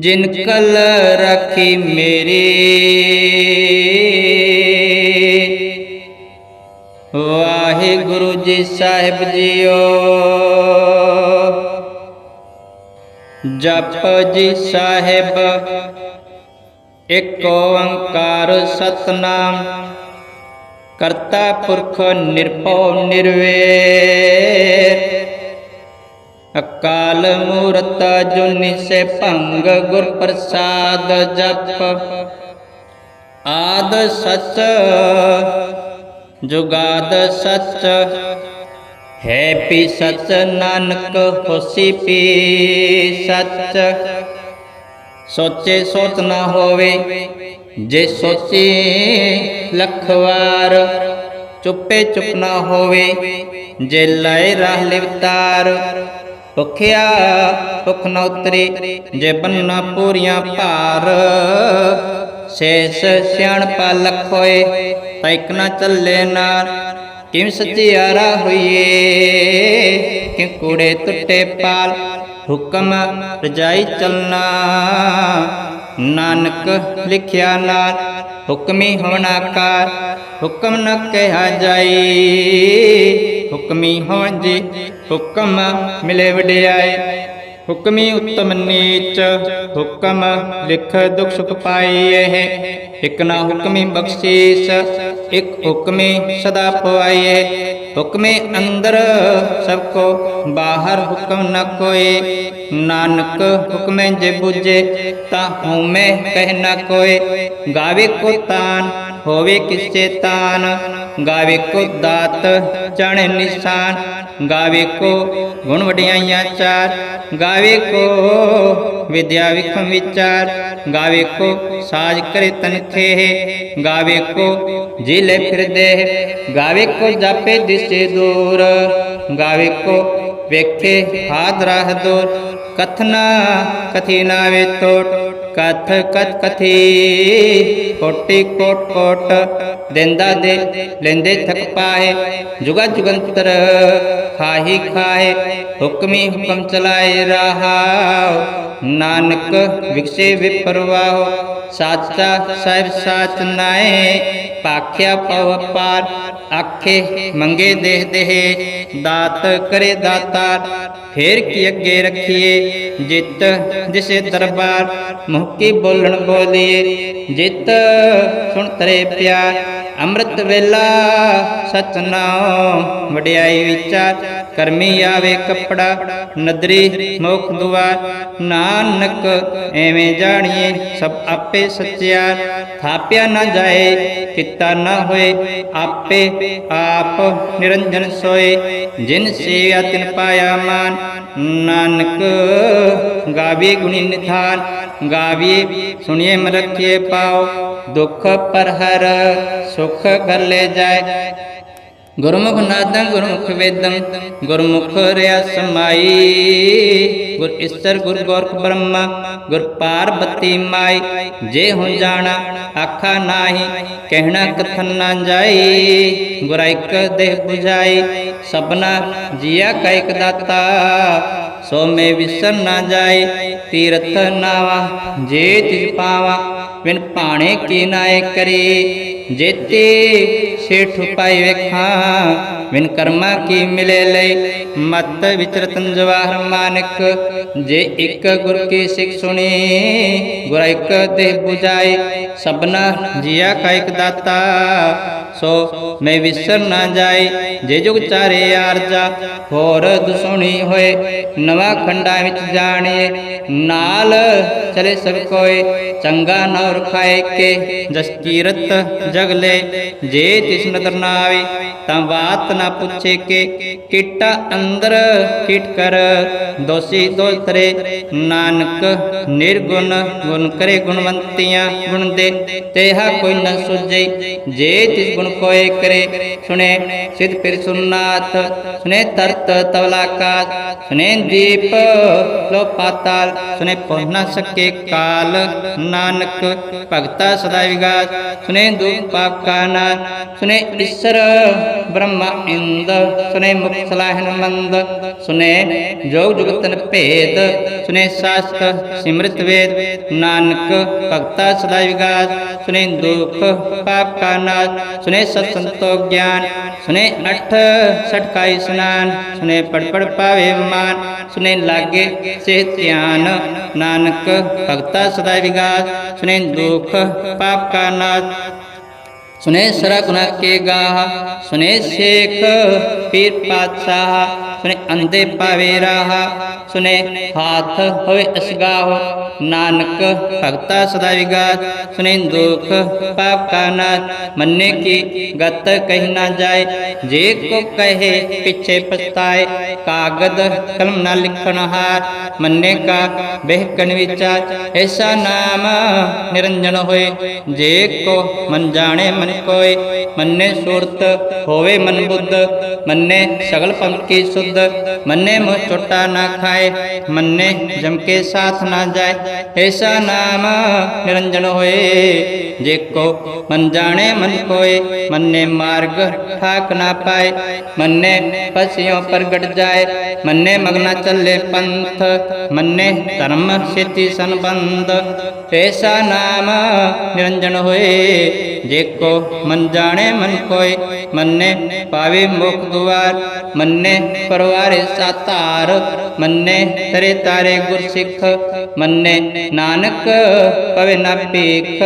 ਜਿਨ ਕਲ ਰਾਖੀ ਮੇਰੀ। ਵਾਹਿਗੁਰੂ ਜੀ ਸਾਹਿਬ ਜੀਓ। ਜਪ ਜੀ ਸਾਹਿਬ, ਇੱਕ ਓੰਕਾਰ ਸਤਨਾਮ। ਕਰਤਾ ਪੁਰਖ ਨਿਰਭਉ ਨਿਰਵੈਰ। ਅਕਾਲ ਮੂਰਤ ਜੁਨੀ ਸੇ ਭੰਗ ਗੁਰ ਪ੍ਰਸਾਦ ਜਪ। ਆਦ ਸਚ, ਜੁਗਾਦ ਸਚ, ਹੈ ਪੀ ਸਚ ਨਾਨਕ ਹੋਸੀ ਪੀ ਸਚ। ਸੋਚੇ ਸੋਚ ਨਾ ਹੋਵੇ, ਜੇ ਸੋਚੀ ਲੱਖ ਵਾਰ ਚੁੱਪੇ ਚੁੱਪ ਨਾ ਹੋਵੇ, ਜੇ ਲਾਏ ਰਾਹ ਲਿਵਤਾਰ। ਭੁਖਿਆ ਭੁਖ ਨਾ ਉਤਰੇ, ਜੇ ਬੰਨਾ ਪੂਰੀਆਂ ਭਾਰ। ਸੇਸ ਸਿਆਣ ਪਾ ਤੈਕ ਨਾ ਚੱਲੇ ਨਾਰ। ਕਿਮ ਸਚਿਆਰਾ ਹੋਈਏ? ਕਿ ਕੂੜੇ ਟੁੱਟੇ ਪਾਲ? ਹੁਕਮ ਰਜਾਈ ਚਲਨਾ ਨਾਨਕ ਲਿਖਿਆ ਨਾਲ ਹੁਕਮੀ ਹੋਣਾ ਕਾਰ ਹੁਕਮ ਨ ਕਿਹਾ ਜਾਈ। ਹੁਕਮੀ ਹੋਂ ਜੀ, ਹੁਕਮ ਮਿਲੇ ਵਡਿਆਏ। ਹੁਕਮੀ ਉਤਮ ਨੀਚ, ਹੁਕਮ ਲਿਖ ਦੁਖ ਸੁਖ ਪਾਈ ਪਾਈਏ ਇਕ ਨਾ ਹੁਕਮੀ ਬਖਸ਼ੀਸ, ਇਕ ਹੁਕਮੀ ਸਦਾ ਪਵਾਈਏ ਹੁਕਮੇ ਅੰਦਰ ਸਭ ਕੋ ਬਾਹਰ ਹੁਕਮ ਨ ਕੋਏ, ਨਾਨਕ ਹੁਕਮੇ ਜੇ ਬੁਝੇ, ਤਾਂ ਹਉਮੈ ਕਹਿ ਨ ਕੋਏ, ਗਾਵੇ ਕੋ ਤਾਨ ਹੋਵੇ ਕਿਸੇ ਤਾਨ ਗਾਵੇ ਕੋ ਦਾਤ ਜਾਣੇ ਨਿਸ਼ਾਨ ਗਾਵੇ ਕੋ ਗੁਣ ਵਡਿਆਈਆਂ ਚਾਰ ਗਾਵੇ ਕੋ ਵਿਦਿਆ ਵਿਖਮ ਵਿਚਾਰ ਗਾਵੇ ਕੋ ਸਾਜ ਕਰੇ ਤਨਖੇ ਗਾਵੇ ਕੋ ਜਿਲੇ ਫਿਰਦੇ ਗਾਵੇ ਕੋ ਜਾਪੇ ਦਿਸੇ ਦੂਰ ਗਾਵੇ ਕੋ ਵੇਖੇ ਹਾਦ ਰਾਹ ਦੂਰ ਕਥਨਾ ਕਥੀ ਨਾਵੇ ਟੋਟ ਕਥ ਕਥ ਕਥੀ ਕੋਟੀ ਕੋਟ ਕੋਟ ਦਿੰਦਾ ਦੇ ਲੈਂਦੇ ਥਕ ਪਾਏ, ਜੁਗਾ ਜੁਗੰਤਰ ਖਾਹੀ ਖਾਏ, ਹੁਕਮੀ ਹੁਕਮ ਚਲਾਏ ਰਹਾਉ ਨਾਨਕ ਵਿਖਸੇ ਵਿਪਰਵਾਹ, ਸਾਚਾ ਸਾਹਿਬ ਸਾਚ ਨਾਏ ਪਾਖਿਆ ਪਵ ਪਾਰ, ਆਖੇ ਮੰਗੇ ਦੇਹ ਦੇਹ, ਦਾਤ ਕਰੇ ਦਾਤਾਰ, ਫੇਰ ਕੀ ਅੱਗੇ ਰੱਖੀਏ, ਜਿਤ ਜਿਸੇ ਦਰਬਾਰ ਮੁਹ ਕੀ ਬੋਲਣ ਬੋਲੀਏ, ਜਿਤ ਸੁਣ ਤਰੇ ਪਿਆਰ, ਅੰਮ੍ਰਿਤ ਵੇਲਾ ਸਤਨਾਮ, ਵਡਿਆਈ ਵਿਚਾਰ ਕਰਮੀ ਆਵੇ ਕੱਪੜਾ, ਨਦਰੀ ਮੁਖ ਦੁਆਰ ਨਾਨਕ ਐਵੇਂ ਜਾਣੀਏ, ਸਭ ਆਪੇ ਸੱਚਿਆਰ ਥਾਪਿਆ ਨਾ ਜਾਏ, ਕੀਤਾ ਨਾ ਹੋਏ, ਆਪੇ ਆਪ ਨਿਰੰਜਨ ਸੋਏ, ਜਿਨ ਸੇਵਾ ਤਿਨ ਪਾਇਆ ਮਾਨ, ਨਾਨਕ ਗਾਵੇ ਗੁਣੀ ਨਿਧਾਨ, ਗਾਵੇ ਸੁਣੀਏ ਮਰਖੀਏ ਪਾਓ, ਦੁੱਖ ਪਰ ਹਰ ਸੁਖ ਕਰ ਲੈ ਜਾਏ ਗੁਰਮੁਖ ਨਾਦੰ, ਗੁਰਮੁਖ ਵੇਦੰ, ਗੁਰਮੁਖ ਰਿਆ ਸਮਾਈ। ਗੁਰ ਈਸਰ ਗੁਰ ਗੋਰਖ ਬ੍ਰਹਮਾ, ਗੁਰ ਪਾਰਬਤੀ ਮਾਈ। ਜੇ ਹੋ ਜਾਣਾ, ਆਖਾ ਨਾਹੀ, ਕਹਿਣਾ ਕਥਨ ਨਾ ਜਾਈ। ਗੁਰ ਇੱਕ ਦੇਹ 부ਝਾਈ ਸਭਨਾ ਜੀਆ ਕਾ ਇਕ ਦਾਤਾ। ਸੋ ਮੇ ਵਿਸਰ ਨਾ ਜਾਏ ਤੀਰਥ ਨਾਵਾ, ਜੇ ਤਿਜ ਪਾਵਾ ਵਿਨ ਭਾਣੇ ਕੀ ਨਾਏ ਕਰੇ। ਜੇਤੇ ਸੇਠ ਪਾਈ ਵੇਖਾਂ ਵਿਨ ਕਰਮਾ ਕੀ ਮਿਲੇ ਲਈ? ਮਤ ਵਿਚਰਤਨ ਜਵਾਹਰ ਮਾਨਕ, ਜੇ ਇੱਕ ਗੁਰ ਕੀ ਸਿੱਖ ਸੁਣੀ, ਗੁਰ ਇੱਕ ਦੇ 부ਝਾਏ ਸਭਨਾ ਜੀਆ ਕਾ ਇਕ ਦਾਤਾ, ਸੋ ਮੈਂ ਵਿਸਰ ਨਾ ਜਾਏ ਜੇ ਜੁਗ ਚਾਰੇ ਆਰਜਾ, ਹੋਰ ਦੁਸੁਣੀ ਹੋਏ। ਨਵਾਂ ਖੰਡਾ ਵਿੱਚ ਜਾਣੀਏ ਨਾਲ ਚਲੇ ਸਭ ਕੋਏ। ਚੰਗਾ ਨਾ ਔਰ ਖਾਏ ਕੇ, ਜਸ ਕੀਰਤ ਜਗਲੇ, ਜੇ ਤਿਸ ਨਦਰ ਨਾ ਆਵੇ, ਤਾਂ ਬਾਤ ਨਾ ਪੁੱਛੇ ਕੇ ਕੀਟਾ ਅੰਦਰ ਕੀਟ ਕਰ। ਦੋਸੀ ਦੋਸ ਨਾਨਕ ਨਿਰਗੁਣ, ਗੁਣ ਕਰੇ ਗੁਣਵੰਤੀਆਂ, ਗੁਣ ਦੇ ਤੇਹਾ ਕੋਈ ਨ ਸੁਝੇ। ਜੇ ਤਿਸ ਗੁਣ ਕੋਏ ਕਰੇ, ਸੁਣੇ ਸਿਧ ਫਿਰ ਸੁਨਾਥ ਸੁਨੇ ਤਰਤ ਤਵਲਾਕਾਸ ਸੁਨੇ ਦੀਪ ਲੋ ਪਾਤਾਲ ਸੁਨੇ ਪਹੁ ਨ ਸਕੇ ਕਾਲ। ਨਾਨਕ ਭਗਤਾ ਸਦਾ ਵਿਗਾਸ ਸੁਨੇ ਦੁਖ ਪਾਪ ਕਾ ਸੁਨੇ ਈਸ਼ਰ ਬ੍ਰਹਮਾ ਇੰਦ ਸੁਨੇ ਮੁਖ ਸਲਾਹਨ ਮੰਦ, ਸੁਨੇ ਜੋਗ ਜੁਗਤਨ ਭੇਦ, ਸੁਨੇ ਸਾਸਤ ਸਿਮਰਤ ਵੇਦ, ਨਾਨਕ ਭਗਤਾ ਸਦਾ ਵਿਗਾਸ, ਸੁਨੇ ਦੁਖ ਪਾਪ ਕਾ ਨਾਸ਼ ਸੁਨੇ ਸਤ ਸੰਤੋ ਗਿਆਨ, ਸੁਨੇ ਅਠ ਸਟਕਾਈ ਸਨਾਨ, ਸੁਨੇ ਪੜ ਪੜ ਪਾਵੇ ਮਾਨ, ਸੁਨੇ ਲਾਗੇ ਸੇ ਧਿਆਨ, ਨਾਨਕ ਭਗਤਾ ਸਦਾ ਵਿਗਾਸ, ਸੁਨੇ ਦੁਖ ਪਾਪ ਕਾ ਨਾਸ਼ ਸੁਨੇ ਸਰਾ ਗੁਨਾ ਕੇ ਗਾਹ, ਸੁਨੇ ਸੇਖ ਪੀਰ ਪਾਤਸ਼ਾਹ, ਸੁਨੇ ਅੰਦੇ ਪਾਵੇ ਰਾਹ, ਸੁਨੇ ਹਾਥ ਹੋਏ ਅਸਗਾਹ ਨਾਨਕ ਭਗਤਾ ਸਦਾ ਵਿਗਾਸ ਸੁਨੇ ਦੁਖ ਪਾਪ ਕਾ ਨਾਸ਼ ਮੰਨੇ ਕੀ ਗਤ ਕਹਿ ਨਾ ਜਾਏ, ਜੇ ਕੋ ਕਹੇ ਪਿਛੇ ਪਛਤਾਏ, ਕਾਗਦ ਕਲਮ ਨਾ ਲਿਖਣ ਹਾਰ, ਮੰਨੇ ਕਾ ਬਹਿਕਣ ਵਿਚਾਰ, ਐਸਾ ਨਾਮ ਨਿਰੰਜਨ ਹੋਏ, ਜੇ ਕੋ ਮਨ ਜਾਣੇ ਮਨ ਕੋਏ ਮੰਨੇ ਸੁਰਤ ਹੋਵੇ ਮਨ ਬੁੱਧ ਮੰਨੇ ਸਗਲ ਪੰਥ ਕੀ ਸੁਧ ਮੰਨੇ ਮੁਹ ਚੋਟਾ ਨਾ ਖਾਏ ਮੰਨੇ ਜਮ ਕੇ ਸਾਥ ਨਾ ਜਾਏ ਐਸਾ ਨਾਮ ਨਿਰੰਜਨ ਹੋਏ ਜੇ ਕੋ ਮਨ ਜਾਣੇ ਮਨ ਕੋਏ ਮੰਨੇ ਮਾਰਗ ਠਾਕ ਨਾ ਪਾਏ ਮੰਨੇ ਪਸਿਓ ਪ੍ਰਗਟ ਜਾਏ ਮੰਨੇ ਮਗਨਾ ਚੱਲੇ ਪੰਥ ਮੰਨੇ ਧਰਮ ਸੇਤੀ ਸੰਬੰਧ ਐਸਾ ਨਾਮ ਨਿਰੰਜਨ ਹੋਏ ਜੇ ਕੋ ਮਨ ਜਾਣੇ ਮਨ ਕੋਏ, ਮੰਨੇ ਪਾਵੇ ਮੁਖ ਦੁਆਰ, ਮੰਨੇ ਪਰਵਾਰੇ ਸਾਤਾਰ, ਮੰਨੇ ਤਰੇ ਤਾਰੇ ਗੁਰ ਸਿੱਖ ਮੰਨੇ ਨਾਨਕ ਪਵੇ ਨਾ ਭੀਖ,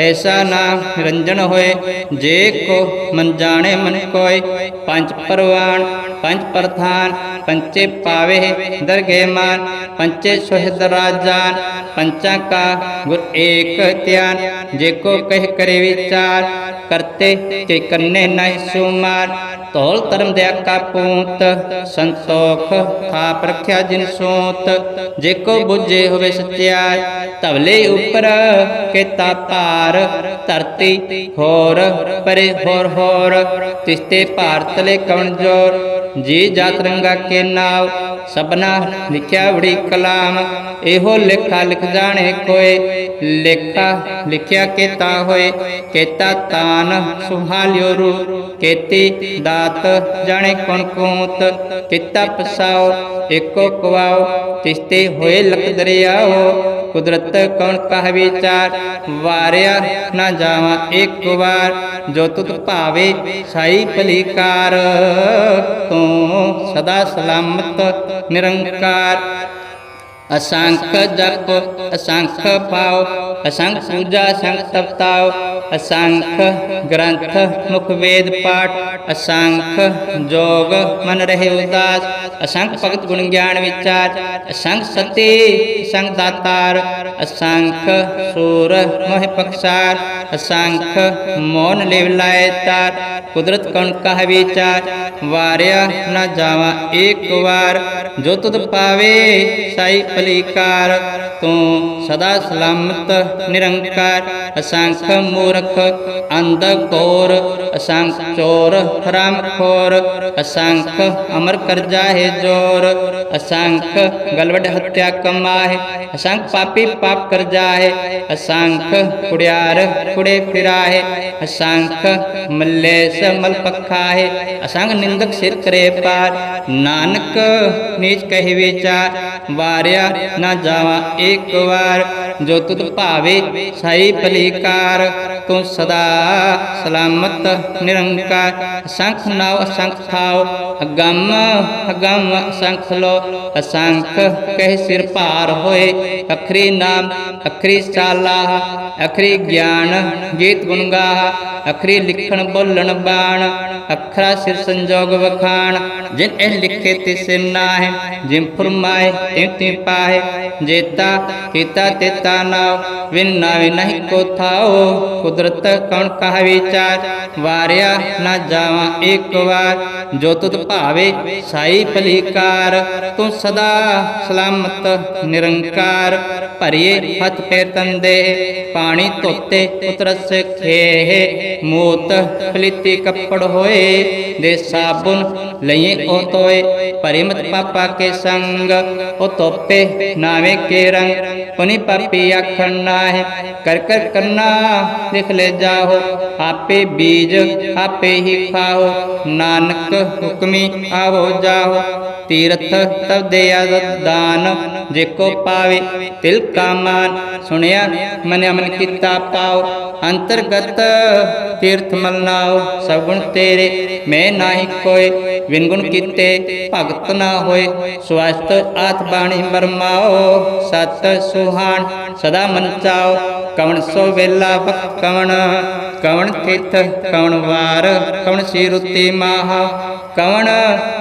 ਐਸਾ ਨਾਮ ਨਿਰੰਜਨ ਹੋਏ, ਜੇ ਕੋ ਮਨ ਜਾਣੇ ਮਨ ਕੋਏ, ਪੰਜ ਪਰਵਾਨ, ਪੰਜ ਪ੍ਰਧਾਨ ਪੰਚੇ ਪਾਵੇ ਦਰਗੇ ਮਾਨ ਪੰਚੇ ਸੁਹਿਦ ਰਾਜਾਨ, ਪੰਚਾ ਕਾ ਗੁਰ ਏਕ ਧਿਆਨ, ਜੇ ਕੋ ਕਹਿ ਕਰੇ ਵਿਚਾਰ ਕਰਤੇ ਤੇ ਕੰਨੇ ਨਹੀਂ ਸੁਮਾਰ, ਤੋਲ ਧਰਮ ਦੇ ਕਾ ਪੂਤ, ਸੰਤੋਖ ਥਾਪ ਰਖਿਆ ਜਿਨ ਸੋਤ। ਜੇ ਕੋ ਬੁਝੇ ਹੋਵੇ ਸਚਿਆਰ ਤਵਲੇ ਉਪਰ ਕੀਤਾ ਭਾਰ, ਧਰਤੀ ਹੋਰ, ਪਰੇ ਹੋਰ ਹੋਰ, ਤਿਸਤੇ ਭਾਰਤ ਲੈ ਕਵਣ ਜੋਰ। ਜੀ ਜਾਤ ਰੰਗਾ ਕੇ ਨਾਵ ਸਬਨਾ ਲਿਖਿਆ ਬੜੀ ਕਲਾਮ। ਇਹੋ ਲੇਖਾ ਲਿਖ ਜਾਣੇ ਕੋਏ ਲੇਖਾ ਲਿਖਿਆ ਕੀਤਾ ਹੋਏ, ਕੇਤਾ ਤਾਨ ਸੁਹਾਲਿਓ ਰੂ, ਕੇਤੀ ਦਾਤ ਜਾਣੇ ਕੌਣ ਕੂਤ, ਕਿਤਾ ਪਸਾਓ ਏਕੋ ਕਵਾਓ, ਤਿਸਤੇ ਹੋਏ ਲਖ ਦਰਿਆਓ, ਕੁਦਰਤ ਕੌਣ ਕਹ ਵਿਚਾਰ, ਵਾਰਿਆ ਨਾ ਜਾਵਾਂ ਇੱਕ ਵਾਰ, ਜੋ ਤੁਤ ਭਾਵੇ ਸਾਈ ਭਲੀਕਾਰ, ਤੂੰ ਸਦਾ ਸਲਾਮਤ ਨਿਰੰਕਾਰ। ਅਸੰਖ ਜਪ ਅਸੰਖ ਪਾਉ ਅਸੰਖ ਪੂਜਾ ਅਸੰਖ ਤਪਤਾਉ। ਅਸੰਖ ਗ੍ਰੰਥ ਮੁਖ ਵੇਦ ਪਾਠ ਅਸੰਖ ਜੋਗ ਮਨ ਰਹੇ ਉਦਾਸ ਅਸੰਖ ਭਗਤ ਗੁਣ ਗਿਆਨ ਵਿਚਾਰ ਅਸੰਖ ਸਤੀ ਅਸੰਖ ਦਾਤਾਰ ਅਸੰਖ ਸੂਰ ਮੋਹ ਪਖਸਾਰ ਅਸੰਖ ਮੋਨ ਲਿਵ ਲਾਇ ਤਾਰ ਕੁਦਰਤ ਕਣ ਕਹ ਵਿਚਾਰ ਵਾਰਿਆ ਨਾ ਜਾਵਾਂ ਏਕ ਵਾਰ ਜੋ ਤੁਧ ਪਾਵੇ ਸਾਈ ਭਲੀਕਾਰ ਤੂੰ ਸਦਾ ਸਲਾਮਤ ਨਿਰੰਕਾਰ ਅਸੰਖ ਮੂਰਖ ਅੰਧ ਕੋਰ ਅਸੰਖ ਚੋਰ ਹਰਾਮ ਖੋਰ ਅਸੰਖ ਅਮਰ ਕਰ ਜਾਹੇ ਜੋਰ ਅਸੰਖ ਗਲਵਡ ਹੱਤਿਆ ਕਮਾਹੇ ਅਸੰਖ ਪਾਪੀ ਪਾਪ ਕਰ ਜਾਹੇ ਅਸੰਖ ਕੁੜਿਆਰ ਕੁੜੇ ਫਿਰਾਹੇ ਅਸੰਖ ਮੱਲੇ ਸਮਲ ਪਖਾਹੇ ਅਸੰਖ ਨਿੰਦਕ ਸਿਰ ਕਰੇ ਪਾਰ ਨਾਨਕ ਨੀਚ ਕਹਿ ਵਿਚਾਰ ਵਾਰਿਆ ਨਾ ਜਾਵਾਂ ਇੱਕ ਵਾਰ ਜੋ ਤੁਧ ਭਾਵੇ ਸਾਈ ਭਲੀਕਾਰ ਤੂੰ ਸਦਾ ਸਲਾਮਤ ਨਿਰੰਕਾਰ। ਅਸੰਖ ਨਾਉ, ਅਸੰਖ ਥਾਉ ਅਗੰਮ ਅਗੰਮ ਅਸੰਖ ਲੋ। ਅਸੰਖ ਕਹਿ ਸਿਰ ਭਾਰ ਹੋਏ, ਅਖਰੀ ਨਾਮ, ਅਖਰੀ ਚਾਲਾ ਅਖਰੀ ਗਿਆਨ ਗੀਤ ਗੁਣ ਗਾਹ। ਅਖਰੀ ਲਿਖਣ ਬੋਲਣ ਬਾਣ, ਅਖਰਾ ਸਿਰ ਸੰਜੋਗ ਵਖਾਣ। ਜਿਨ ਇਹ ਲਿਖੇ ਤਿਸ ਨਾਹਿ, ਜਿਨ ਫਰਮਾਏ ਤਿਨ ਤਿਨ ਪਾਏ ਜੇਤਾ ਕੀਤਾ ਤੇਤਾ ਨਾਉ, ਵਿਨ ਨਾਵੇ ਨਹੀਂ ਕੋ ਥਾਓ ਕੁਦਰਤ ਕਉਣ ਕਹ ਵਿਚਾਰ, ਵਾਰਿਆ ਨਾ ਜਾਵਾਂ ਇੱਕ ਵਾਰ। ਜੋ ਤੁਧ ਭਾਵੇ ਸਾਈ ਭਲੀਕਾਰ, ਤੂੰ ਸਦਾ ਸਲਾਮਤ, ਨਿਰੰਕਾਰ, ਭਰੀਏ ਹੱਥ ਪੈਰ ਤੰਦੇ, ਪਾਣੀ ਧੋਤੇ ਉਤਰਸ ਖੇਹ, ਮੂਤ ਫਲਿੱਤੀ ਕੱਪੜ ਹੋਏ, ਦੇ ਸਾਬੁਨ ਲਈਏ ਉਹ ਤੋਏ ਪਰਿਮਤ ਪਾਪਾ ਕੇ ਸੰਗ, ਉਹ ਤੋਪੇ ਨਾਵੇਂ ਕੇ ਰੰਗ, ਪੁਨੀ ਪਾਪੀ ਆਖਣ ਨਾਹਿ, ਕਰ ਕਰ ਕਰਨਾ ਲਿਖ ਲੈ ਜਾਓ ਆਪੇ ਬੀਜ ਆਪੇ ਹੀ ਖਾਓ ਨਾਨਕ ਹੁਕਮੀ ਆਵੋ ਜਾਓ ਤੀਰਥ ਤਬ ਦੇ ਦਾਨ, ਜੇ ਕੋ ਪਾਵੇ ਤਿਲ ਕਾ ਮਾਨ। ਸੁਣਿਆ, ਮਨ ਅਮਨ ਕੀਤਾ ਪਾਓ। ਅੰਤਰਗਤ ਤੀਰਥ ਮਲਨਾਓ ਸਗੁਣ ਤੇਰੇ, ਮੈਂ ਨਾਹੀ ਕੋਏ। ਵਿਨ ਗੁਣ ਕੀਤੇ, ਭਗਤ ਨਾ ਹੋਏ। ਸਵਸਤ ਆਤ ਬਾਣੀ ਬਰਮਾਓ ਸਤ ਸੁਹਾਣ, ਸਦਾ ਮਨ ਚਾਓ। ਕਵਣ ਸੋ ਵੇਲਾ ਬਕ ਕਵਣ। ਕਵਣ ਥਿਤ ਕਵਣ ਵਾਰ, ਕਵਣ ਸਿਰੁਤੀ ਮਾਹਾ, ਕਵਣ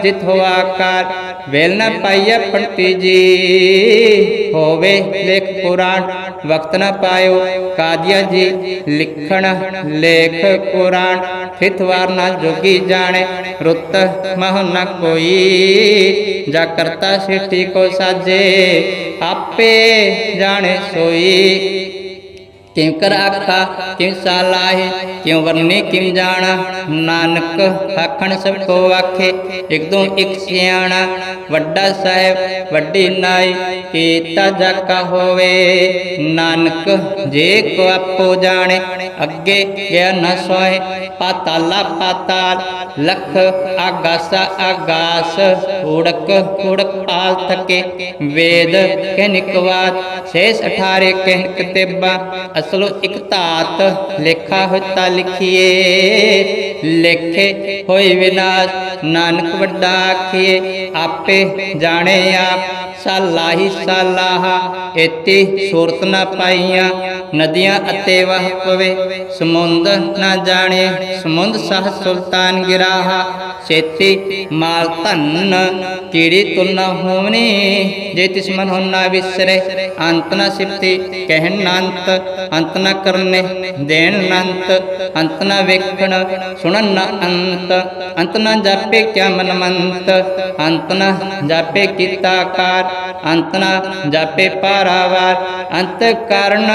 ਜਿਤ ਹੋ ਆਕਾਰ, ਵੇਲ ਨ ਪਾਈਐ ਪੰਟੀ ਜੀ। ਹੋਵੇ ਲੇਖ ਪੁਰਾਣ, ਵਕਤ ਨ ਪਾਇਓ ਕਾਦੀਆ ਜੀ। ਲਿਖਣ ਲੇਖ ਪੁਰਾਣ ਫਿਤਵਾਰ ਨਾ ਜੋਗੀ ਜਾਣੇ, ਰੁੱਤ ਮਹ ਨਾ ਕੋਈ। ਜਾ ਕਰਤਾ ਸਿੱਟੀ ਕੋ ਸਾਜੇ, ਆਪੇ ਜਾਣੇ ਸੋਈ। ਕਿਉ ਕਰ ਆਖਾ ਕਿਉ ਸਾਲਾਹੇ ਕਿਉ ਵਰਨੇ ਕਿਉ ਜਾਣਾ ਨਾਨਕ ਆਖਣ ਸਭ ਕੋ ਆਖੇ ਇਕ ਦੋ ਇਕ ਸਿਆਣਾ ਵੱਡਾ ਸਾਹਿਬ ਵੱਡੀ ਨਾਈ ਕੀਤਾ ਜਾਕਾ ਹੋਵੇ ਨਾਨਕ ਜੇ ਕੋ ਆਪੋ ਜਾਣੇ ਅੱਗੇ ਗਿਆ ਨ ਸੋਏ ਪਾਤਾਲਾ ਪਾਤਾਲ ਲਖ ਆਗਾਸ ਆਗਾਸ ਉੜਕ ਉੜਕ ਪਾਲ ਥਕੇ ਵੇਦ ਕਹਿ ਨਿਕਵਾਦ ਸੇਸ 18 ਕਹਿ ਕਿਤੇਬਾ ਅਸਲੋ ਇਕ ਧਾਤ ਲੇਖਾ ਹੋਤਾ ਲਿਖੀਏ, ਲੇਖੇ ਹੋਈ ਵਿਨਾਸ਼। ਨਾਨਕ ਵੱਡਾ ਆਖੀਏ, ਆਪੇ ਜਾਣੇ ਆਪ। ਸਾਲਾਹੀ ਸਾਲਾਹਾ ਇਤੀ ਸੂਰਤ ਨਾ ਪਾਈਆਂ, ਨਦੀਆਂ ਅਤੇ ਵਹ ਪਵੇ, ਸਮੁੰਦ ਨਾ ਜਾਣੇ, ਸਮੁੰਦ ਸਹ ਸੁਲਤਾਨ ਗਿਰਾਹਾ, ਸੇਤੀ ਮਾਲ ਧਨ ਕੀੜੀ ਤੁਲ ਨਾ ਹੋਵਨੀ, ਜੇ ਤਿਸ ਮਨ ਹੋਣਾ ਵਿਸਰੇ, ਅੰਤ ਨਾ ਸਿਫਤੀ ਕਹਿਣ ਨੰਤ ਅੰਤ ਨਾ ਕਰਨੇ ਦੇਣ ਨੰਤ ਅੰਤ ਨਾ ਵੇਖਣ ਸੁਣਨ ਨਾ ਅੰਤ ਅੰਤ ਨਾ ਜਾਪੇ ਕਿਆ ਮਨ ਮੰਤ ਅੰਤ ਨਾ ਜਾਪੇ ਕੀਤਾ ਕਾਰ ਅੰਤ ਜਾਪੇ ਪਾਰਾਵਾਰ, ਅੰਤ ਕਾਰਨ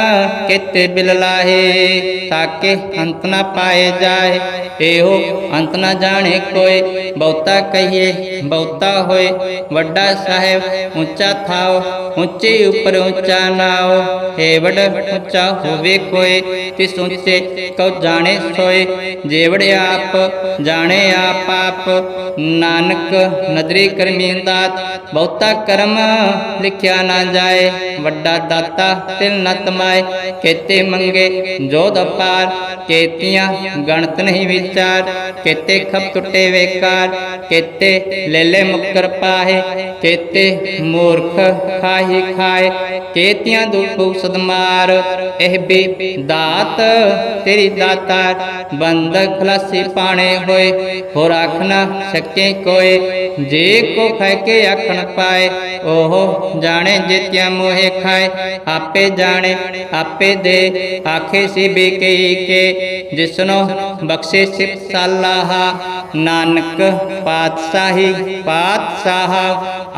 ਕਿਤੇ ਬਿਲ ਲਾਹੇ, ਤਾਕੇ ਅੰਤ ਨਾ ਪਾਏ ਜਾਏ। ਇਹੋ ਅੰਤ ਨਾ ਜਾਣੇ ਕੋਈ ਬਹੁਤਾ ਕਹੀਏ, ਬਹੁਤਾ ਹੋਏ। ਵੱਡਾ ਸਾਹਿਬ ਉੱਚਾ ਥਾਓ, ਉੱਚੇ ਉੱਪਰ ਉੱਚਾ ਨਾਓ। ਹੈ ਉੱਚਾ ਹੋਵੇ ਕੋਈ ਤਿਸ ਉੱਚੇ ਕਉ ਜਾਣੇ ਸੋਏ। ਜੇਵੜ ਆਪ ਜਾਣੇ ਆਪ ਆਪ, ਨਾਨਕ ਨਦਰੀ ਕਰਮੀ ਦਾਤ ਬਹੁਤਾ ਕਰਮ ਲਿਖਿਆ ਨਾ ਜਾਏ, ਵੱਡਾ ਦਾਤਾ ਤਿਲ ਨ ਤਮਾਏ। ਕੇਤੇ ਮੰਗੇ ਜੋਧ ਅਪਾਰ, ਕੇਤੀਆਂ ਗਣਤ ਨਹੀਂ ਵਿਚਾਰ। ਕੇਤੇ ਖਪ ਟੁੱਟੇ ਵੇਕਾਰ, ਕੇਤੇ ਲੈ ਮੁਕਰ ਪਾਹੇ। ਕੇਤੇ ਮੂਰਖ ਖਾਹੀ ਖਾਏ, ਕੇਤੀਆਂ ਦੁਪੂ ਸਦਮਾਰ ਇਹ ਬੇ ਦਾਤ ਤੇਰੀ ਦਾਤਾਰ ਬੰਦ ਖਲਾਸੀ ਪਾਣੇ ਹੋਏ। ਹੋਰ ਆਖ ਨਾ ਸਕੇ ਕੋਏ, ਜੇ ਕੋ ਖੈ ਕੇ ਆਖਣ ਪਾਏ ਉਹ ਜਾਣੇ ਜਿਤਿਆ ਮੋਹਿ ਖਾਏ, ਆਪੇ ਜਾਣੇ, ਆਪੇ ਦੇ, ਆਖੇ ਸੀ ਬੇਕੇ ਕੇ, ਜਿਸਨੋ ਬਖਸ਼ੇ ਸਿਪ ਸਾਲਾਹਾ, ਨਾਨਕ ਪਾਤਸ਼ਾਹੀ, ਪਾਤਸ਼ਾਹ,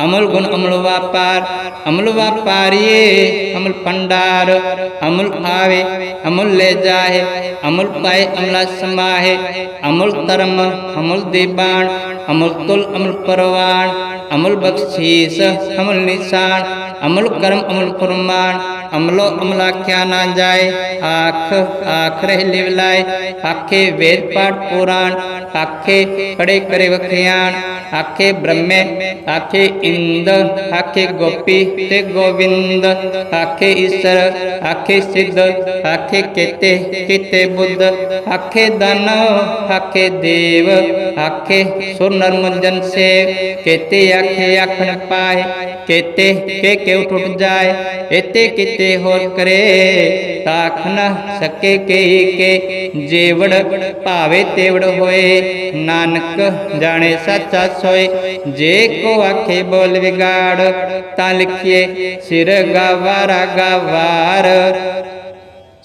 ਅਮਲ ਗੁਣ ਅਮਲ ਵਾਪਾਰ, ਅਮਲ ਵਾਪਾਰੀਏ, ਅਮਲ ਪੰਡਾਰ ਅਮਲ ਆਵੇ, ਅਮਲ ਲੈ ਜਾਏ ਅਮਲ ਪਾਏ, ਅਮਲਾ ਸਮਾਹੇ, ਅਮਲ ਧਰਮ, ਅਮਲ ਦੇਬਾਨ, ਅਮਲ ਤੁਲ, ਅਮਲ ਪਰਵਾਨ, ਅਮਲ ਬਖਸ਼ੀਸ ਅਮਲ ਨਿਸ਼ਾਨ ਅਮਲ ਕਰਮ ਅਮਲ ਫਰਮਾਨ ਅਮਲੋ ਅਮਲਾਖਿਆ ਨਾ ਜਾਏ ਆਖ ਆਖ ਰਹਿ ਲਿਵਲਾਏ ਆਖੇ ਵੇਦ ਪਾਠ ਪੁਰਾਣ ਆਖੇ ਪੜੇ ਕਰੇ ਵਖਿਆਣ ਆਖੇ ਬ੍ਰਹਮੇ, ਆਖੇ ਇੰਦ, ਆਖੇ ਗੋਪੀ ਤੇ ਗੋਵਿੰਦ, ਆਖੇ ਈਸ਼ਰ, ਆਖੇ ਸਿੱਧ, ਆਖੇ ਕੀਤੇ ਕੀਤੇ ਬੁੱਧ, ਆਖੇ ਦਾਨਵ ਆਖੇ ਦੇਵ, ਆਖੇ ਸੁਰ ਨਰ ਸੇ ਕੀਤੇ ਆਖੇ ਆਖਣ ਪਾਏ, ਕੀਤੇ ਕੇ ਕਿਉ ਟੁੱਟ ਜਾਏ ਇਤੇ ਕਿਤੇ ਹੋਰ ਕਰੇ ਤਾਖ ਨ ਸਕੇ ਕੇ ਕੇ, ਜੇਵੜ ਭਾਵੇ ਤੇਵੜ ਹੋਏ, ਨਾਨਕ ਜਾਣੇ ਸੱਚਾ ਸੋਏ ਜੇ ਕੋ ਆਖੇ ਬੋਲ ਵਿਗਾੜ ਤਾਂ ਲਿਖੀਏ ਸਿਰ ਗਵਾਰਾ ਗਵਾਰ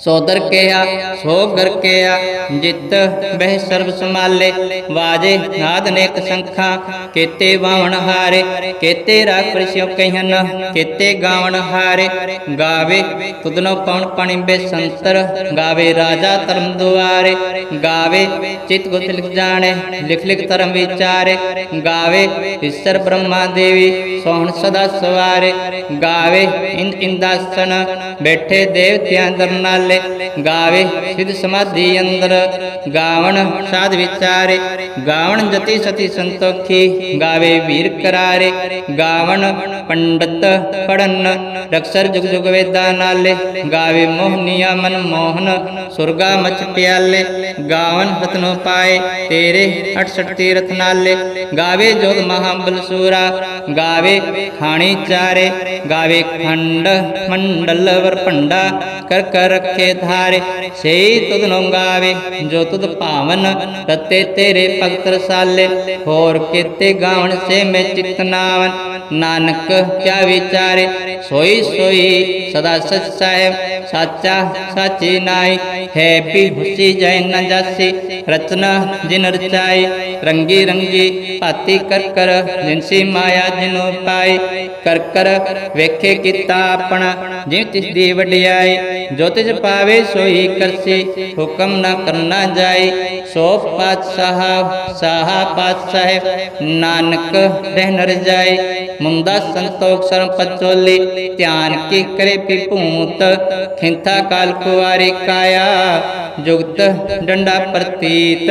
ਸੋਦਰ ਕਿਆ ਸੋਗਰ ਕਿਆ ਜਿਤ ਬਹਿ ਸਰਬ ਸਮਾਲੇ ਵਾਜੇ ਨਾਦ ਨੇਕ ਸੰਖਾਂ, ਕੇਤੇ ਬਾਵਣ ਹਾਰੇ, ਕੇਤੇ ਰਾਗ ਪ੍ਰਸਿਓ ਕਹਿਨ ਕੇਤੇ ਗਾਵਣ ਹਾਰੇ। ਗਾਵੇ ਤੁਧਨੋ ਪਵਨ ਪਾਣੀ ਬੇਸੰਤਰ ਗਾਵੇ ਰਾਜਾ ਧਰਮ ਦੁਆਰੇ। ਗਾਵੇ ਚਿਤ ਗੁਤ ਲਿਖ ਜਾਣੇ, ਲਿਖ ਲਿਖ ਧਰਮ ਵਿਚਾਰੇ। ਗਾਵੇ ਈਸ਼ਰ ਬ੍ਰਹਮਾ ਦੇਵੀ, ਸੋਹਣ ਸਦਾ ਸਵਾਰੇ। ਗਾਵੇ ਇੰਦ ਇੰਦਾਸਨ, ਬੈਠੇ ਦੇਵਤਿਆਂ ਦਰ ਨਾਲੇ। ਗਾਵੇ ਸਿਧ ਸਮਾਧੀ ਅੰਦਰ। ਗਾਵਣ ਸਾਧ ਵਿਚਾਰੇ, ਗਾਵਣ ਜਤੀ ਸਤੀ ਸੰਤੋਖੀ, ਗਾਵੇ ਵੀਰ ਕਰਾਰੇ। ਗਾਵਣ ਪੰਡਤ ਪੜਨ ਰਕਸਰ ਜੁਗ ਜੁਗ ਵੇਦਾਂ ਨਾਲੇ। ਗਾਵੇ ਮੋਹਨੀਆ ਮਨ ਮੋਹਨ, ਸੁਰਗਾ ਮਚ ਪਿਆਲੇ। ਗਾਵਨ ਰਤਨੋ ਪਾਏ ਤੇਰੇ 68 ਤੀਰਥ ਨਾਲੇ। ਗਾਵੇ ਜੋਗ ਮਹਾਬਲ ਸੂਰਾ ਗਾਵੇ ਖਾਣੀ ਚਾਰੇ। ਗਾਵੇ ਖੰਡ ਮੰਡਲ ਵਰ ਭੰਡਾ ਕਰ ਕਰ ਰੱਖੇ ਧਾਰੇ, ਸਈ ਤੁਧ ਨੂੰ ਜੋ ਤੁਧ ਭਾਵਨ ਰਤੇ ਤੇਰੇ ਭਗਤ ਰਸਾਲੇ ਹੋਰ ਕੀਤੇ ਗਾਵਣ ਸੇ ਮੈਂ ਚਿਤ ਨਾਵਨ, ਨਾਨਕ ਕਿਆ ਵਿਚਾਰੇ। ਸੋਈ ਸੋਈ ਸਦਾ ਸੱਚਾ ਹੈ ਸਾਚਾ ਸਾਚੀ ਨਾਈ। ਹੈ ਵੀ ਹੁਸੀ ਜੈ ਨ ਜਾਸੀ, ਰਚਨਾ ਜਿਨ ਰਚਾਈ। ਰੰਗੀ ਰੰਗੀ ਭਾਤੀ ਕਰ ਕਰ ਜਿਨਸੀ ਮਾਇਆ ਜਿਨੋ ਪਾਈ। ਕਰ ਕਰ ਵੇਖੇ ਕੀਤਾ ਆਪਣਾ, ਜਿਉ ਤਿਸ ਦੀ ਵਡਿਆਈ। ਜੋ ਤਿਸ ਪਾਵੇ ਸੋਈ ਕਰਸੀ, ਹੁਕਮ ਨਾ ਕਰਨਾ ਜਾਈ ਸੋ ਪਾਤਸ਼ਾਹ, ਸ਼ਾਹ ਪਾਤਸ਼ਾਹ, ਨਾਨਕ ਰਹਿ ਨਰ ਜਾਏ ਮੁੰਦਾ ਸੰਤੋਖ ਸਰਮ ਪਚੋਲੀ, ਧਿਆਨ ਕੀ ਕਰੇ ਪਿਪੂਤ ਖਿੰਥਾ ਕਾਲ ਕੁਵਾਰੀ ਕਾਇਆ, ਜੁਗਤ ਡੰਡਾ ਪ੍ਰਤੀਤ।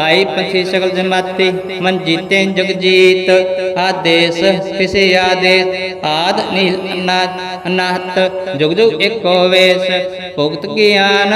ਆਈ ਪੰਛੀ ਸਗਲ ਜਮਾਤੀ ਮਨ ਜੀਤੇ ਜਗ ਜੀਤ, ਆਦੇਸ ਕਿਸੇ ਆਦੇਸ, ਆਦ ਨੀਲ ਅਨਾਹਤ ਜੁਗ ਜੁਗ ਏਕੋ ਵੇਸ, ਭੁਗਤ ਗਿਆਨ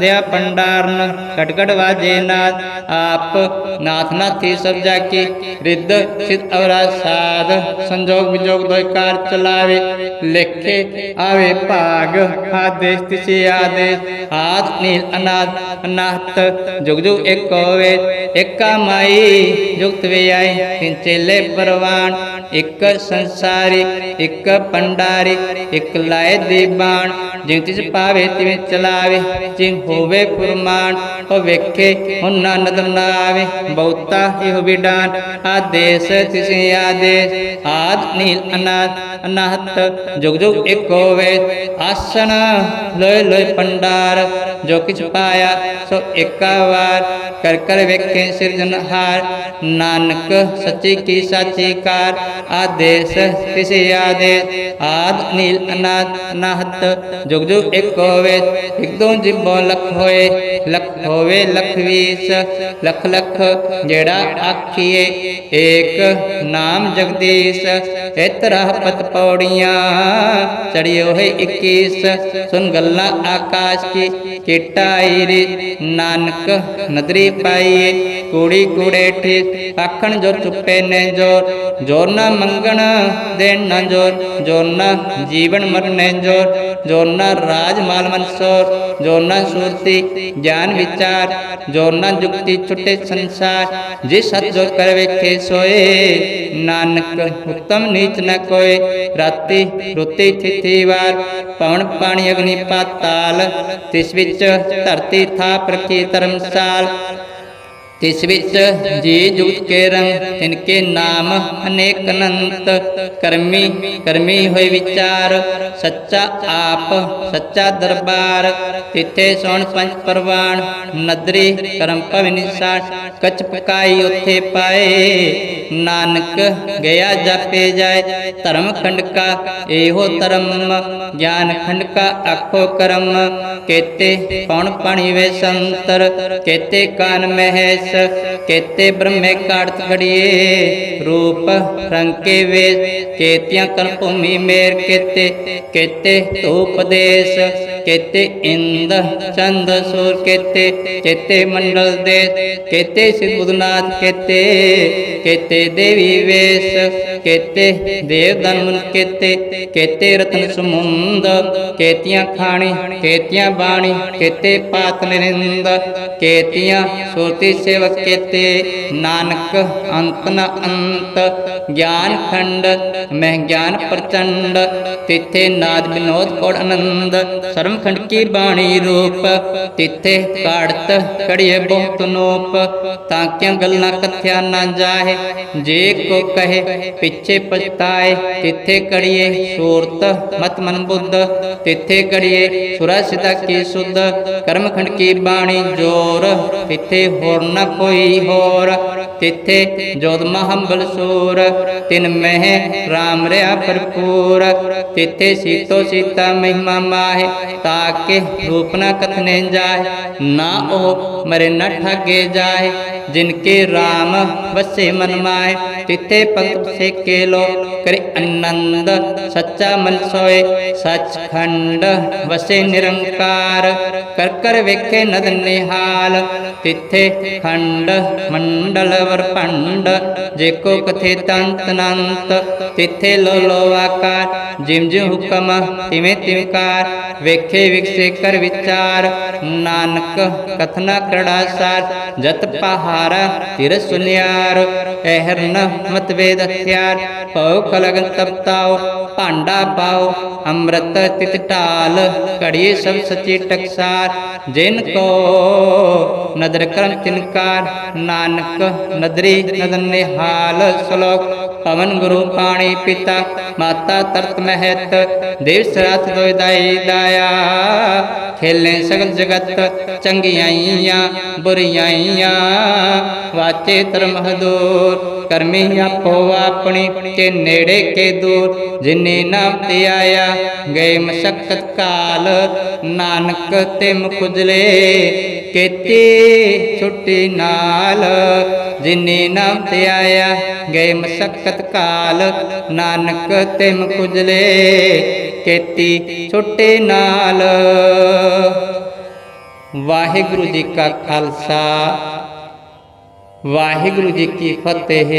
ਦਿਆ ਪੰਡਾਰਨ ਕਟ ਵਾਜੇ ਨਾਦ, ਆਪ ਨਾਥ ਨਾਥੀ ਸਭ ਜਾ ਕੇ ਰਿੱਧ ਸਿਧ ਅਵਰਾ ਸਾਧ, ਸੰਜੋਗ ਵਿਜੋਗ ਦੋਇ ਕਾਰ ਚਲਾਵੇ, ਲੇਖੇ ਆਵੇ ਭਾਗ, ਆਦੇਸ਼ ਤਿਸੇ ਆਦੇਸ਼, ਆਦ ਨੀਲ ਅਨਾਦ ਅਨਾਹਤ ਜੁਗ ਜੁਗ ਏਕੋ ਵੇ ਏਕਾ ਮਾਈ ਜੁਗਤ ਵੇ ਆਈ ਚੇਲੇ ਪਰਵਾਨ, ਇੱਕ ਸੰਸਾਰੀ, ਇੱਕ ਪੰਡਾਰੀ, ਇੱਕ ਲਾਏ ਦੇ ਜਿਉ ਤਿਸ ਪਾਵੇ ਤਿਵੇਂ ਚਲਾਵੇ, ਜਿਉ ਹੋਵੇ ਫੁਰਮਾਨ, ਉਹ ਵੇਖੇ ਉਹਨਾਂ ਨਦਰ ਨਾ ਆਵੇ, ਬਹੁਤਾ ਇਹੋ ਵਿਡਾਨ, ਆਦੇਸ ਤਿਸ ਆਦੇਸ, ਆਦ ਨੀਲ ਅਨਾਦ, ਅਨਾਹਤ, ਜੁਗ ਜੁਗ ਏਕੋ ਹੋਵੇ ਆਸਣ, ਲੋਏ ਲੋਏ ਪੰਡਾਰ, ਜੋ ਕਿਛ ਪਾਇਆ, ਸੋ ਏਕਾ ਵਾਰ ਕਰ ਕਰ ਵੇਖੇ ਸਿਰਜਨਹਾਰ ਨਾਨਕ ਸੱਚੀ ਕੀ ਸਾਚੀ ਕਾਰ, ਆਦੇਸ ਕਿਸੇ ਆਦੇਸ, ਆਦ ਨੀਲ ਅਨਾਦ ਅਨਾਹਤ ਜੁਗ ਜੁਗ ਏਕੋ ਵੇ ਇਕ ਦੋ ਜਿਬੋ ਲਖ ਹੋਏ, ਲਖ ਹੋਵੇ ਲਖ ਵੀਸ, ਲਖ ਲਖ ਜਿਹੜਾ ਆਖੀਏ, ਏਕ ਨਾਮ ਜਗਦੀਸ਼ ਇਤਰਾ ਪਤ ਪੌੜੀਆਂ ਚੜਿਓ ਹੈ 21 ਸੁਨ ਗੱਲਾਂ ਆਕਾਸ਼ ਕੀ ਕਿਟਾਈ ਰੇ, ਨਾਨਕ ਨਦਰੀ ਪਾਈਏ ਕੂੜੀ ਕੂੜੇ ਠੀਕ ਆਖਣ ਜੋ ਚੁੱਪੇ ਨੇ ਜੋਰ। ਜੋਰ ਨਾ ਮੰਗਣ ਦੇਣ ਨਾ ਜੋਰ। ਜੋਰ ਨਾ ਜੀਵਨ ਮਰਨੇ ਜੋਰ। ਜੋਰ ਨਾ ਰਾਜ ਮਾਲ ਮਨਸੋਰ ਜੋਰ ਨਾ ਸੁਰਤੀ, ਗਿਆਨ ਵਿਚਾਰ। ਜੋਰ ਨਾ ਜੁਗਤੀ ਛੁੱਟੇ ਸੰਸਾਰ। ਜੇ ਸਤ ਜੋ ਕਰ ਵੇਖੇ ਸੋਏ, ਨਾਨਕ ਉਤਮ ਨੀਚ ਨ ਕੋਏ। ਰਾਤੀ ਰੁੱਤੀ ਥਿਤੀ ਵਾਰ। ਪਵਨ ਪਾਣੀ ਅਗਨੀ ਪਾਤਾਲ। ਤਿਸ ਵਿੱਚ ਧਰਤੀ ਥਾਪ ਰੱਖੀ ਧਰਮਸਾਲ। ਤਿਸ ਵਿੱਚ ਜੀ ਜੁਗਤ ਕੇ ਰੰਗ ਤਿਨਕੇ ਨਾਮ ਅਨੇਕ ਅਨੰਤ ਕਰਮੀ ਕਰਮੀ ਹੋਏ ਵਿਚਾਰ ਸੱਚਾ ਆਪ ਸੱਚਾ ਦਰਬਾਰ ਤਿੱਥੇ ਸੋਣ ਪੰਜ ਪਰਵਾਨ ਨਦਰੀ ਕਰਮ ਭਵ ਨਿਸਾਨ ਕਚ ਪਕਾਈ ਉੱਥੇ ਪਾਏ ਨਾਨਕ ਗਿਆ ਜਾਪੇ ਜਾਏ ਧਰਮ ਖੰਡ ਕਾ ਇਹੋ ਧਰਮ ਗਿਆਨ ਖੰਡ ਕਾ ਆਖੋ ਕਰਮ ਕੇਤੇ ਪਉਣ ਪਾਣੀ ਵੇ ਸੰਤਰ ਕੇਤੇ ਕਾਨ ਮਹਿਸ ਕੇਤੇ ਬ੍ਰਹਮੇ ਕਾੜਤ ਖੜੀਏ ਰੂਪ ਰੰਗ ਕੇ ਵੇ ਕੇਤਿਆਂ ਕਨ ਭੂਮੀ ਮੇਰ ਕੇਤੇ। ਕੇਤੇ ਧੂਪ ਕੇਤੇ ਇੰਦ ਚੰਦ ਸੂਰ ਕੇਤੇ। ਕੇਤੇ ਮੰਡਲ ਦੇ ਕੇਤੇ ਸਿਧੁਨਾਥ ਕੇਤੇ। ਕੇਤੇ ਦੇਵੀ ਵੇਸ, ਕੇਤੇ ਦੇਵ ਦਨਮਨ ਕੇਤੇ। ਕੇਤੇ ਰਤਨ ਸਮੁੰਦ, ਕੇਤੀਆਂ ਖਾਣੀ, ਕੇਤੀਆਂ ਬਾਣੀ, ਕੇਤੇ ਪਾਤ ਨਿਰਿੰਦ। ਕੇਤੀਆਂ ਸੁਰਤੀ ਸੇਵਕ ਕੇਤੇ ਨਾਨਕ ਅੰਤ ਨ ਅੰਤ ਗਿਆਨ ਖੰਡ ਮਹਿ ਗਿਆਨ ਪ੍ਰਚੰਡ ਤਿੱਥੇ ਨਾਦ ਬਿਨੋਦ ਕੋੜ ਆਨੰਦ ਸਰਮ ਖੰਡ ਕੀ ਬਾਣੀ ਰੂਪ ਤਿੱਥੇ ਕਾੜਤ ਕੜੀਏ ਬਹੁਤ ਨੋਪ ਤਾਂ ਕਿਉ ਗੱਲਾਂ ਕਥਿਆ ਨਾ ਜਾਏ ਜੇ ਕੋ ਕਹੇ ਪਿੱਛੇ ਪਛਤਾਏ ਤਿੱਥੇ ਕੜੀਏ ਸੂਰਤ ਮਤ ਮਨ ਬੁੱਧ ਤਿੱਥੇ ਕੜੀਏ ਸੁਰਾ ਸਿਦਾ ਕੀ ਸੁਧ ਕਰਮ ਖੰਡ ਕੀ ਬਾਣੀ ਜੋਰ ਤਿੱਥੇ ਹੋਰ ਨ ਕੋਈ ਹੋਰ। ਤਿੱਥੇ ਜੋਦ ਮਹੰਬਲ ਸੂਰ ਤਿਨ ਮਹਿ ਰਾਮ ਰਿਆ ਭਰਪੂਰ। ਤਿੱਥੇ ਸੀਤੋ ਸੀਤਾ ਮਹਿਮਾ ਮਾਹੇ, ਤਾਕੇ ਰੂਪ ਨ ਕਥਨੇ ਜਾਏ ਨਾ ਉਹ ਮਰੇ ਨ ਠਾਗੇ ਜਾਏ ਜਿਨ ਕੇ RAM ਵਸੇ ਮਨ ਮਾਏ ਤਿੱਥੇ ਪੰਕਤ ਸੇਕੇ ਲੋ ਕਰੇ ਆਨੰਦ ਸੱਚਾ ਮਨ ਸੋਏ ਸੱਚਖੰਡ ਵਸੇ ਨਿਰੰਕਾਰ ਕਰ ਕਰ ਵੇਖੇ ਨਦ ਨਿਹਾਲ ਤਿੱਥੇ ਖੰਡ ਮੰਡਲ ਵਰ ਭੰਡ ਜੇ ਕੋ ਕਥੇ ਤੰਤ ਅਨੰਤ ਤਿੱਥੇ ਲੋ ਲੋ ਆਕਾਰ ਜਿਮ ਜਿਮ ਹੁਕਮ ਤਿਵੇਂ ਤਿਵਕਾਰ ਵੇਖੇ ਵਿਕਸੇ ਕਰ ਵਿਚਾਰ ਨਾਨਕ ਕਥਨਾ ਕਰੜਾ ਸਾਰ ਜਤ ਪਹਾਰਾ ਤਿਰ ਸੁਨਿਆਰ ਐਹਰਨ ਮਤ ਵੇਦ ਹਥਿਆਰ, ਭਉ ਕਲਗਨ ਤਪਤਾਓ ਭਾਂਡਾ ਪਾਓ ਅੰਮ੍ਰਿਤ ਤਿਤ ਢਾਲ ਘੜੀ ਸਭ ਸਚੀ ਟਕਸਾਰ, ਜਿਨ ਕੋ ਨਦਰ ਕਰਮ ਤਿਨਕਾਰ, ਨਾਨਕ ਨਦਰੀ ਨਦਨ ਨਿਹਾਲ, ਸ਼ਲੋਕ ਪਵਨ ਗੁਰੂ ਪਾਣੀ ਪਿਤਾ, ਮਾਤਾ ਤਰਤ ਮਹਿਤ, ਦੇਵ ਸਰਾਤ ਦੋਇ ਦਾਈ ਖੇਲੇ ਸਗਲ ਜਗਤ ਚੰਗਿਆਈਆਂ ਬੁਰੀਆਈਆਂ ਵਾਚੇ ਧਰਮ ਹਦੂਰ ਕਰਮੀ ਆਪੋ ਆਪਣੀ ਕੇ ਨੇੜੇ ਕੇ ਦੂਰ, ਜਿਨੇ ਨਾਮ ਤੇ ਆਇਆ, ਗਏ ਮਸ਼ਕਤ ਕਾਲ। ਨਾਨਕ ਤੇ ਮੁਖਜਲੇ, ਕੀਤੀ ਛੁੱਟੀ ਨਾਲ। ਜਿਨੇ ਨਾਮ ਤੇ ਆਇਆ, ਗਏ ਮਸ਼ਕਤ ਕਾਲ। ਨਾਨਕ ਤੇ ਮੁਖਜਲੇ, ਕੀਤੀ ਛੁੱਟੀ ਨਾਲ। ਵਾਹਿਗੁਰੂ ਜੀ ਕਾ ਖਾਲਸਾ ਵਾਹਿਗੁਰੂ ਜੀ ਕੀ ਫਤਿਹ।